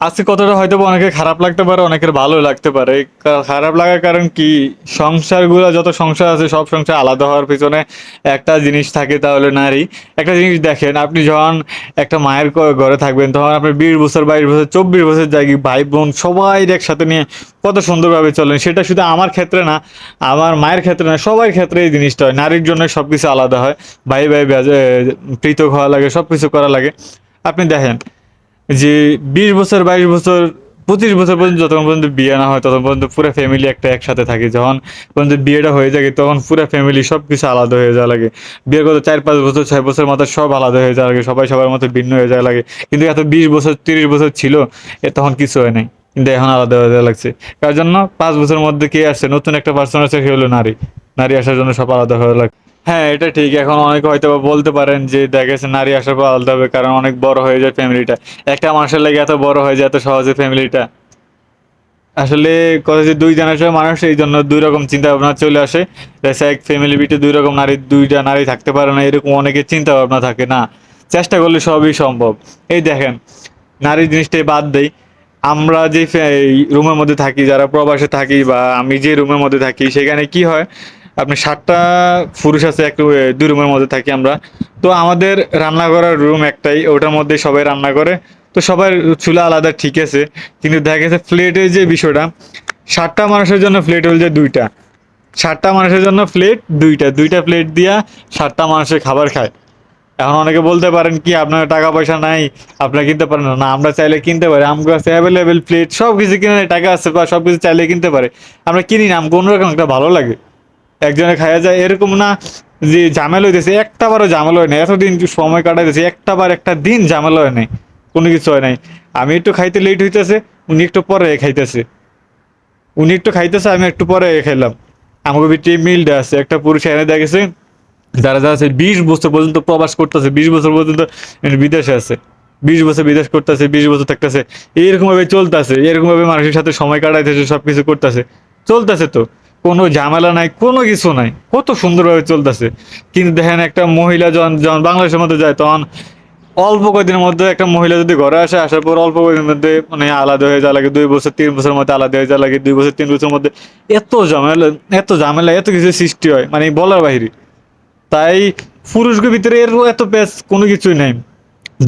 আজকে কতটা হয়তো অনেকের খারাপ লাগতে পারে, অনেকের ভালো লাগতে পারে। খারাপ লাগার কারণ কি? সংসারগুলো, যত সংসার আছে, সব সংসার আলাদা হওয়ার পিছনে একটা জিনিস থাকে তাহলে নারী। একটা জিনিস দেখেন, আপনি যখন একটা মায়ের ঘরে থাকবেন, তখন আপনার বিশ বছর, বাইশ বছর, চব্বিশ বছর জায়গা ভাই, বোন সবাই একসাথে নিয়ে কত সুন্দরভাবে চলেন। সেটা শুধু আমার ক্ষেত্রে না, আমার মায়ের ক্ষেত্রে না, সবার ক্ষেত্রে এই জিনিসটা হয়। নারীর জন্য সব কিছু আলাদা হয়। ভাই ভাই পৃথক হওয়া লাগে সব কিছু করা লাগে। আপনি দেখেন যে বিশ বছর, বাইশ বছর, পঁচিশ বছর পর্যন্ত যতক্ষণ পর্যন্ত বিয়ে না হয়, ততক্ষণ পর্যন্ত পুরো ফ্যামিলি একটা একসাথে থাকে। যখন পর্যন্ত বিয়েটা হয়ে যায় তখন পুরো ফ্যামিলি সব কিছু আলাদা হয়ে যাওয়া লাগে। বিয়ের কত চার, পাঁচ বছর, ছয় বছর মতো সব আলাদা হয়ে যাওয়া লাগে, সবাই সবার মতো ভিন্ন হয়ে যাওয়া লাগে। কিন্তু এত বিশ বছর, তিরিশ বছর ছিল, এ তখন কিছু হয় নাই। কিন্তু এখন আলাদা হয়ে যাওয়া লাগছে। কার জন্য? পাঁচ বছরের মধ্যে কে আসছে? নতুন একটা পার্সন আছে সে হলো নারী। নারী আসার জন্য সব আলাদা হয়ে লাগে হ্যাঁ এটা ঠিক। এখন অনেকে হয়তো বলতে পারেন যে, দেখেছে নারী আসার পর আলাদা হবে, কারণ অনেক বড় হয়ে যায় ফ্যামিলিটা। একটা মানুষের লাগে এত বড় হয়ে যায়, এত সহজে ফ্যামিলিটা। আসলে কথা যে দুই জেনারেশনের মানুষ, এই জন্য দুই রকম চিন্তা ভাবনা চলে আসে। এক ফ্যামিলি বিটে দুই রকম নারী, দুইটা নারী থাকতে পারে না, এরকম অনেকের চিন্তা ভাবনা থাকে। না, চেষ্টা করলে সবই সম্ভব। এই দেখেন, নারী জিনিসটাই বাদ দেই। আমরা যে রুমের মধ্যে থাকি, যারা প্রবাসে থাকি বা আমি যে রুমের মধ্যে থাকি, সেখানে কি হয় আপনি সাতটা পুরুষ আছে এক দুই রুমের মধ্যে থাকি আমরা। তো আমাদের রান্না করার রুম একটাই, ওটার মধ্যে সবাই রান্না করে। তো সবার চুলা আলাদা, ঠিক আছে। কিন্তু দেখা গেছে প্লেটের যে বিষয়টা, সাতটা মানুষের জন্য প্লেট হল যে দুইটা। সাতটা মানুষের জন্য প্লেট দুইটা। দুইটা প্লেট দিয়া সাতটা মানুষের খাবার খায়। এখন অনেকে বলতে পারেন কি, আপনার টাকা পয়সা নাই, আপনারা কিনতে পারেন না। আমরা চাইলে কিনতে পারি। আমগো আছে অ্যাভেলেবেল প্লেট সব কিছু কিনে টাকা আছে, বা সব কিছু চাইলে কিনতে পারে। আমরা কিনি না আমগো অন্যরকম একটা ভালো লাগে। একজনে খাইয়া যায়, এরকম না যে ঝামেলা হইতেছে, একটা বারও ঝামেলা হয় না এতদিন সময় কাটাইতেছে, একটা বার একটা দিন ঝামেলা হয় নাই, কোনো কিছু হয় নাই। আমি একটু খাইতে লেট হইতেছে, উনি একটু পরে খাইতেছে। উনি একটু খাইতেছে, আমি একটু পরে খাইলাম। আমাকে ভিতরে মিলটা আছে, একটা পুরুষ এনে দেখেছে যারা যারা আছে, বিশ বছর পর্যন্ত প্রবাস করতেছে, বিশ বছর পর্যন্ত বিদেশে আছে। বিশ বছর বিদেশ করতেছে, বিশ বছর থাকতেছে। এইরকম ভাবে চলতেছে এরকম ভাবে মানুষের সাথে সময় কাটাইতেছে সব কিছু করতেছে। চলতেছে তো। কোনো ঝামেলা নাই, কোনো কিছু নাই। কত সুন্দরভাবে চলতেছে। কিন্তু দেখেন একটা মহিলা যখন যখন বাংলাদেশের মধ্যে যায়, তখন অল্প কদিনের মধ্যে একটা মহিলা যদি ঘরে আসে, আসার পর অল্প কদিনের মধ্যে মানে আলাদা হয়ে যাওয়া লাগে দুই বছর, তিন বছরের মধ্যে আলাদা হয়ে যাওয়া লাগে দুই বছর, তিন বছরের মধ্যে এত ঝামেলা এত ঝামেলা, এত কিছু সৃষ্টি হয় মানে বলার বাহিরে তাই পুরুষদের ভিতরে এর এত প্যাচ কোনো কিছুই নাই।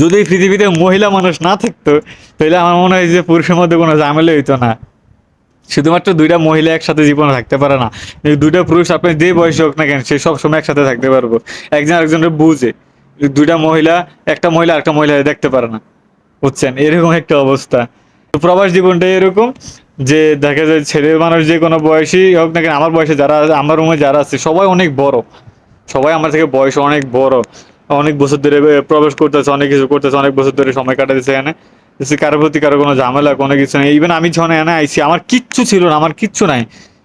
যদি পৃথিবীতে মহিলা মানুষ না থাকতো, তাহলে আমার মনে হয় যে পুরুষের মধ্যে কোনো ঝামেলা হইতো না। শুধুমাত্র দুইটা মহিলা একসাথে জীবনে থাকতে পারে না। দুইটা পুরুষ আপনি যে বয়সে হোক না কেন, সে সব সময় একসাথে থাকতে পারব। একজন আরেকজনের বুঝে। দুইটা মহিলা, একটা মহিলা একটা মহিলা দেখতে পারে না। বুঝছেন? এরকম একটা অবস্থা। তো প্রবাস জীবনটা এরকম যে দেখা যায় ছেলে মানুষ যে কোনো বয়সী হোক না কেন, আমার বয়সে যারা আছে, আমার রুমে যারা আছে, সবাই অনেক বড়। সবাই আমার থেকে বয়স অনেক বড়। অনেক বছর ধরে প্রবেশ করতেছে, অনেক কিছু করতেছে, অনেক বছর ধরে সময় কাটাতেছে এখানে। যে কারোর প্রতি কারও কোনো ঝামেলা, কোনো কিছু নেই। ইভেন আমি যখন এখানে আইছি, আমার কিচ্ছু ছিল না, আমার কিচ্ছু নাই,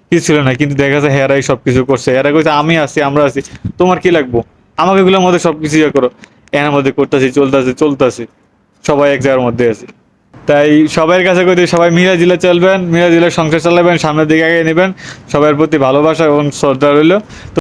কিছু ছিল না। কিন্তু দেখা যাচ্ছে হেরাই সব কিছু করছে। হেরা কইছে, আমি আছি, আমরা আছি। তোমার কি লাগবো? আমাকে এগুলোর মধ্যে সব কিছু ইয়ে করো। এর মধ্যে করতেছি, চলতেছে চলতেছে। সবাই এক জায়গার মধ্যে আছে। তাই সবার কাছে কই সবাই মিলা জিলা চলবেন, মিলা জিলে সংসার চালাবেন, সামনের দিকে আগে নেবেন। সবার প্রতি ভালোবাসা এবং শ্রদ্ধা রইল।